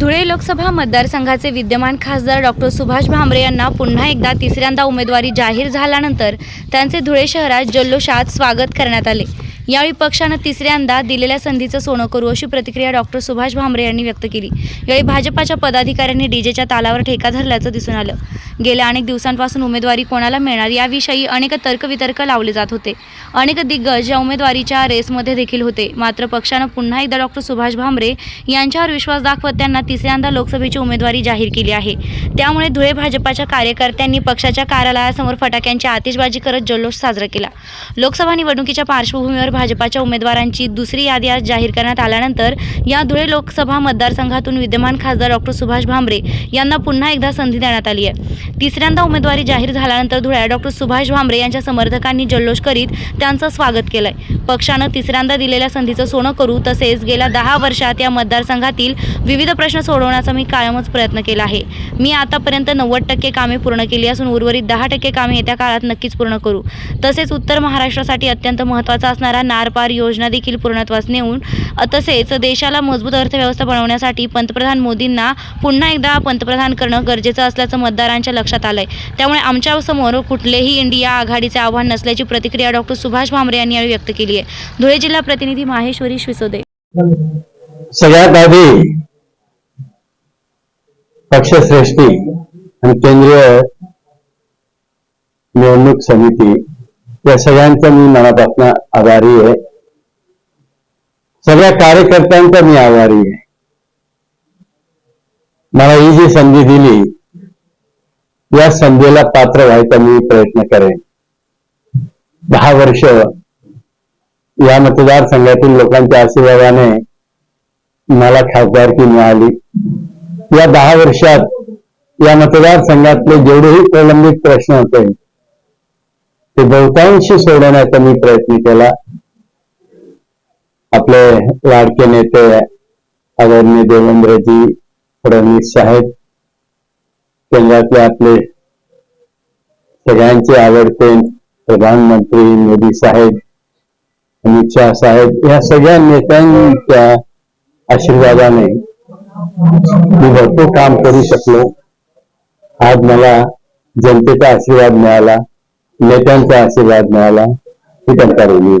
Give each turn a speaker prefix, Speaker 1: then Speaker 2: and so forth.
Speaker 1: धुळे लोकसभा मतदारसंघाचे विद्यमान खासदार डॉक्टर सुभाष भामरे यांना पुन्हा एकदा तिसऱ्यांदा उमेदवारी जाहीर झाल्यानंतर त्यांचे धुळे शहरात जल्लोषात स्वागत करण्यात आले. यावेळी पक्षानं तिसऱ्यांदा दिलेल्या संधीचं सोनं करू अशी प्रतिक्रिया डॉक्टर सुभाष भामरे यांनी व्यक्त केली. यावेळी भाजपाच्या पदाधिकाऱ्यांनी डीजेच्या तालावर ठेका धरल्याचं दिसून आलं. गेल्या अनेक दिवसांपासून उमेदवारी कोणाला मिळणार याविषयी अनेक तर्कवितर्क लावले जात होते. अनेक दिग्गज या उमेदवारीच्या रेसमध्ये देखील होते. मात्र पक्षानं पुन्हा एकदा डॉक्टर सुभाष भामरे यांच्यावर विश्वास दाखवत त्यांना तिसऱ्यांदा लोकसभेची उमेदवारी जाहीर केली आहे. त्यामुळे धुळे भाजपाच्या कार्यकर्त्यांनी पक्षाच्या कार्यालयासमोर फटाक्यांची आतिषबाजी करत जल्लोष साजरा केला. लोकसभा निवडणुकीच्या पार्श्वभूमीवर भाजपाच्या उमेदवारांची दुसरी यादी आज जाहीर करण्यात आल्यानंतर या धुळे लोकसभा मतदारसंघातून विद्यमान खासदार डॉक्टर सुभाष भामरे यांना पुन्हा एकदा संधी देण्यात आली आहे. तिसऱ्यांदा उमेदवारी जाहीर झाल्यानंतर धुळ्यात डॉक्टर सुभाष भामरे यांच्या समर्थकांनी जल्लोष करीत त्यांचं स्वागत केलंय. पक्षानं तिसऱ्यांदा दिलेल्या संधीचं सोनं करू तसेच गेल्या दहा वर्षात या मतदारसंघातील विविध प्रश्न सोडवण्याचा मी कायमच प्रयत्न केला आहे. मी आतापर्यंत नव्वद टक्के कामे पूर्ण केली असून उर्वरित दहा टक्के कामे येत्या काळात नक्कीच पूर्ण करू. तसेच उत्तर महाराष्ट्रासाठी अत्यंत महत्त्वाचा असणारा नारपार योजना देखील पूर्णत्वास नेऊन तसेच देशाला मजबूत अर्थव्यवस्था बनवण्यासाठी पंतप्रधान मोदींना पुन्हा एकदा पंतप्रधान करणं गरजेचं असल्याचं मतदारांच्या लक्षात आलंय. त्यामुळे आमच्यासमोर कुठलेही इंडिया आघाडीचे आव्हान नसल्याची प्रतिक्रिया डॉक्टर सुभाष भामरे यांनी यावेळी व्यक्त केली आहे. धुळे जिल्हा प्रतिनिधी माहेश्वरी शिसोदे.
Speaker 2: सगळ्यात आधी पक्षश्रेष्ठी आणि केंद्रीय निवडणूक समिती या सगळ्यांचा मी मनापासून आभारी आहे. सगळ्या कार्यकर्त्यांचा मी आभारी आहे. मला ही जी संधी दिली या संधीला पात्र व्हायचा मी प्रयत्न करेन. दहा वर्ष या मतदारसंघातील लोकांच्या आशीर्वादाने मला खासदारकी मिळाली. या दहा वर्षात या मतदारसंघातले जेवढेही प्रलंबित प्रश्न होते ते बहुतांशी सोडवण्याचा मी प्रयत्न केला. आपले लाडके नेते आदरणीय देवेंद्रजी फडणवीस साहेब केंद्रातले आपले सगळ्यांचे आवडते प्रधानमंत्री मोदी साहेब अमित शहा साहेब या सगळ्या नेत्यांच्या आशीर्वादाने मी भरपूर काम करू शकलो. आज मला जनतेचा आशीर्वाद मिळाला. नेत्यांचा आशीर्वाद मिळाला. ही त्यांचा ऋणी